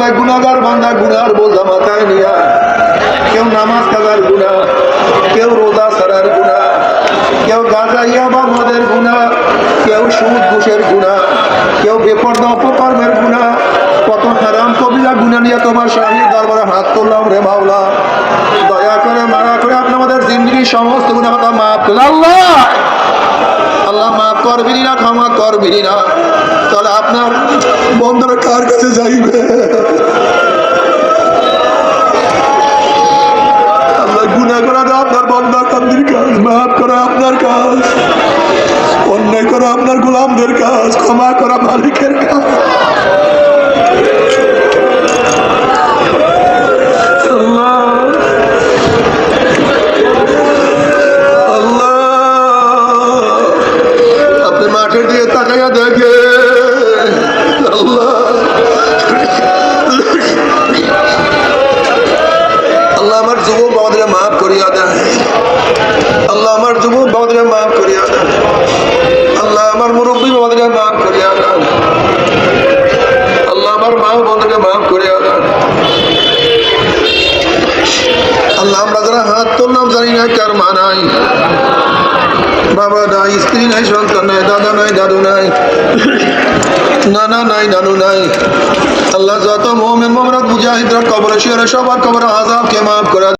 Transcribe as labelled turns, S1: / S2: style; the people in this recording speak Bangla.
S1: ভাই গুণাগার বান্দা গুনার বোঝা মাথায় নিয়া কেউ নামাজ কাজার গুণা কেউ রোজা সারার গুণা কেউ গাজাইয়া বা মদের গুণা কেউ সুদ ঘুষের গুণা কেউ বেপর্দা অপকর্মের গুণা কত হারাম কবিরা গুণা নিয়ে তোমার স্বামীর দরবারে হাত তুললাম রে মাওলা। দয়া করে, মায়া করে আপনি আমাদের জিন্দগির সমস্ত গুণা কথা মাফ করে আল্লাহ আল্লাহ মাফ করবিনি না, ক্ষমা করবিনি না। তাহলে আপনার বন্ধুরা কার কাছে যাইবে? আপনার কাজ। অন্যায় করা আপনার গোলামদের কাজ, ক্ষমা করা মালিকের কাজ। তাকাইয়া দেখে আল্লাহ। আল্লাহ আমার যুবক বাবাদের মাফ করিয়া দেন। আল্লাহ আমার মুরব্বী বাবাদের মাফ করিয়া দেন আল্লাহ আমার মা বাবাদেরকে মাফ করিয়া দেন আল্লাহ, আমরা যারা হাত তুললাম জানি না, কার মা নাই? বাবা নাই, স্ত্রী নাই, সন্তান নাই, দাদা নাই, দাদু নাই, নানা নাই, নানু নাই। আল্লাহ, যত মোহামেন মোহাম্মদ মুজাহিদরা কবর শিয়ারে সবার কবর আজাবকে মাফ করে